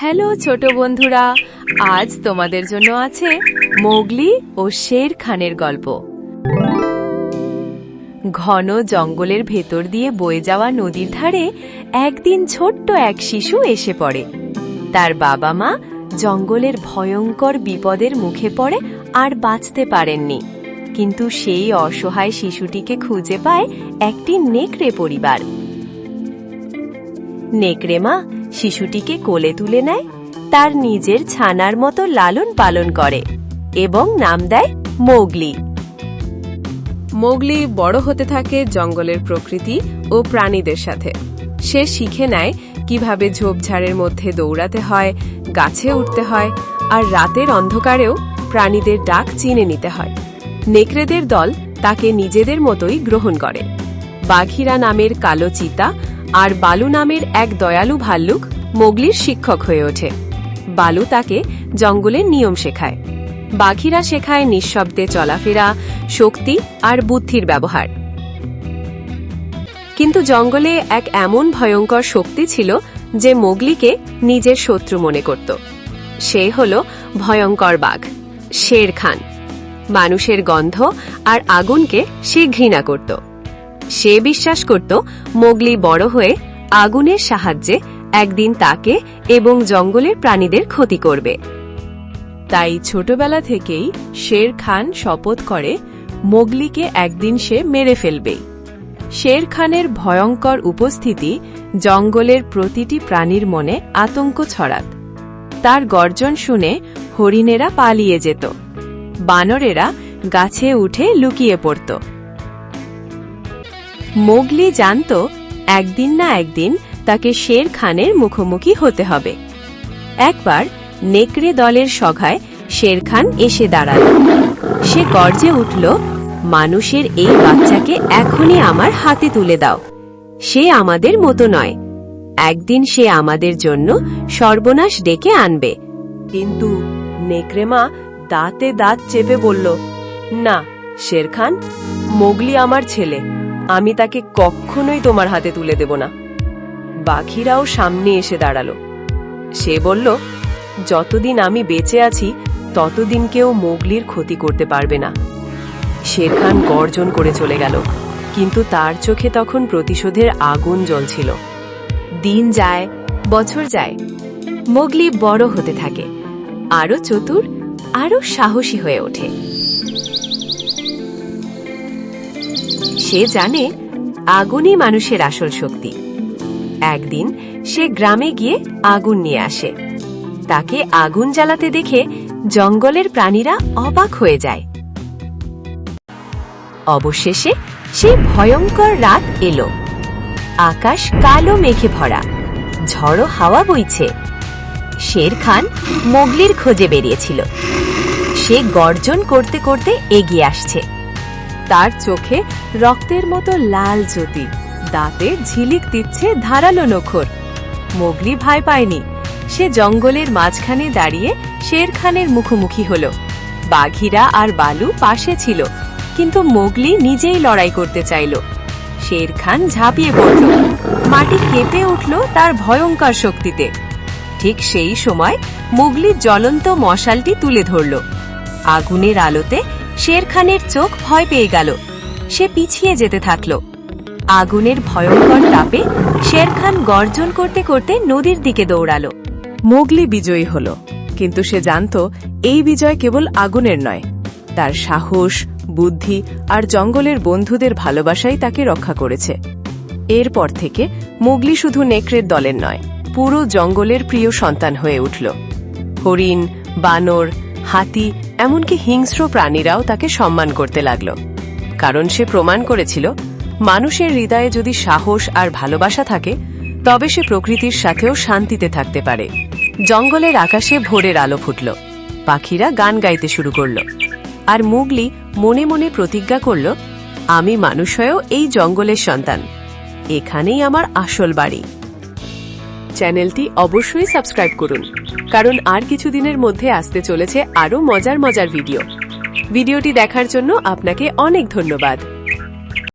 Hello ছোট বন্ধুরা, আজ তোমাদের জন্য আছে মোগলি ও শের খানের গল্প। ঘন জঙ্গলের ভেতর দিয়ে বয়ে যাওয়া নদীর ধারে একদিন ছোট্ট এক শিশু এসে পড়ে। তার বাবা মা জঙ্গলের ভয়ঙ্কর বিপদের মুখে পড়ে আর বাঁচতে পারেননি। কিন্তু সেই অসহায় শিশুটিকে খুঁজে পায় একটি নেকড়ে পরিবার। নেকড়ে মা শিশুটিকে কোলে তুলে নেয়, তার নিজের ছানার মতো লালন পালন করে এবং নাম দেয় মোগলি। মোগলি বড় হতে থাকে জঙ্গলের প্রকৃতি ও প্রাণীদের সাথে। সে শিখে নেয় কীভাবে ঝোপঝাড়ের মধ্যে দৌড়াতে হয়, গাছে উঠতে হয় আর রাতের অন্ধকারেও প্রাণীদের ডাক চিনে নিতে হয়। নেকড়েদের দল তাকে নিজেদের মতোই গ্রহণ করে। বাঘিরা নামের কালো চিতা আর বালু নামের এক দয়ালু ভাল্লুক মোগলির শিক্ষক হয়ে ওঠে। বালু তাকে জঙ্গলের নিয়ম শেখায়। বাঘিরা শেখায় নিঃশব্দে চলাফেরা, শক্তি আর বুদ্ধির ব্যবহার। কিন্তু জঙ্গলে এক এমন ভয়ঙ্কর শক্তি ছিল যে মোগলিকে নিজের শত্রু মনে করত। সে হল ভয়ঙ্কর বাঘ, শের খান। মানুষের গন্ধ আর আগুনকে সে ঘৃণা করত। সে বিশ্বাস করত, মোগলি বড় হয়ে আগুনের সাহায্যে একদিন তাকে এবং জঙ্গলের প্রাণীদের ক্ষতি করবে। তাই ছোটবেলা থেকেই শের খান শপথ করে, মোগলিকে একদিন সে মেরে ফেলবেই শের খানের ভয়ঙ্কর উপস্থিতি জঙ্গলের প্রতিটি প্রাণীর মনে আতঙ্ক ছড়াত। তার গর্জন শুনে হরিণেরা পালিয়ে যেত। বানরেরা গাছে উঠে লুকিয়ে পড়ত। মোগলি জানত, একদিন না একদিন তাকে শের খানের মুখোমুখি হতে হবে। একবার নেকড়ে দলের সভায় শের খান এসে দাঁড়াল। সে গর্জে উঠল, মানুষের এই বাচ্চাকে এখনই আমার হাতে তুলে দাও। সে আমাদের মতো নয়। একদিন সে আমাদের জন্য সর্বনাশ ডেকে আনবে। কিন্তু নেকড়েমা দাঁতে দাঁত চেপে বলল, না, শের খান, মোগলি আমার ছেলে। আমি তাকে কখনোই তোমার হাতে তুলে দেব না। বাঘিরাও সামনে এসে দাঁড়াল। সে বলল, যতদিন আমি বেঁচে আছি, ততদিন কেউ মোগলির ক্ষতি করতে পারবে না। শের খান গর্জন করে চলে গেল, কিন্তু তার চোখে তখন প্রতিশোধের আগুন জ্বলছিল। দিন যায়, বছর যায়, মোগলি বড় হতে থাকে, আরও চতুর, আরও সাহসী হয়ে ওঠে। সে জানে আগুনই মানুষের আসল শক্তি। একদিন সে গ্রামে গিয়ে আগুন নিয়ে আসে। তাকে আগুন জ্বালাতে দেখে জঙ্গলের প্রাণীরা অবাক হয়ে যায়। অবশেষে সে ভয়ঙ্কর রাত এলো। আকাশ কালো মেঘে ভরা, ঝড়ো হাওয়া বইছে। শের খান মোগলির খোঁজে বেরিয়েছিল। সে গর্জন করতে করতে এগিয়ে আসছে। তার চোখে রক্তের মতো লাল জ্যোতি। দাঁতে ঝিলিক দিচ্ছে ধারালো নখর। মোগলি ভয় পায়নি। সে জঙ্গলের মাঝখানে দাঁড়িয়ে শের খানের মুখোমুখি হল। বাঘিরা আর বালু পাশে ছিল, কিন্তু মোগলি নিজেই লড়াই করতে চাইল। শের খান ঝাঁপিয়ে পড়ল। মাটি কেঁপে উঠল তার ভয়ঙ্কর শক্তিতে। ঠিক সেই সময় মুগলি জ্বলন্ত মশালটি তুলে ধরল। আগুনের আলোতে শের খানের চোখ ভয় পেয়ে গেল। সে পিছিয়ে যেতে থাকল। আগুনের ভয়ঙ্কর তাপে শের খান গর্জন করতে করতে নদীর দিকে দৌড়ালো। মোগলি বিজয়ী হল, কিন্তু সে জানত এই বিজয় কেবল আগুনের নয়। তার সাহস, বুদ্ধি আর জঙ্গলের বন্ধুদের ভালোবাসাই তাকে রক্ষা করেছে। এরপর থেকে মুগলি শুধু নেকড়ের দলের নয়, পুরো জঙ্গলের প্রিয় সন্তান হয়ে উঠল। হরিণ, বানর হাতি, এমনকি হিংস্র প্রাণীরাও তাকে সম্মান করতে লাগল। কারণ সে প্রমাণ করেছিল, মানুষের হৃদয়ে যদি সাহস আর ভালোবাসা থাকে, তবে সে প্রকৃতির সাথেও শান্তিতে থাকতে পারে। জঙ্গলের আকাশে ভোরের আলো ফুটল। পাখিরা গান গাইতে শুরু করল। আর মুগলি মনে মনে প্রতিজ্ঞা করল, আমি মানুষ হয়েও এই জঙ্গলের সন্তান। এখানেই আমার আসল বাড়ি। চ্যানেলটি অবশ্যই সাবস্ক্রাইব করুন, কারণ আর কিছুদিনের মধ্যে আসতে চলেছে আরও মজার মজার ভিডিও। ভিডিওটি দেখার জন্য আপনাকে অনেক ধন্যবাদ।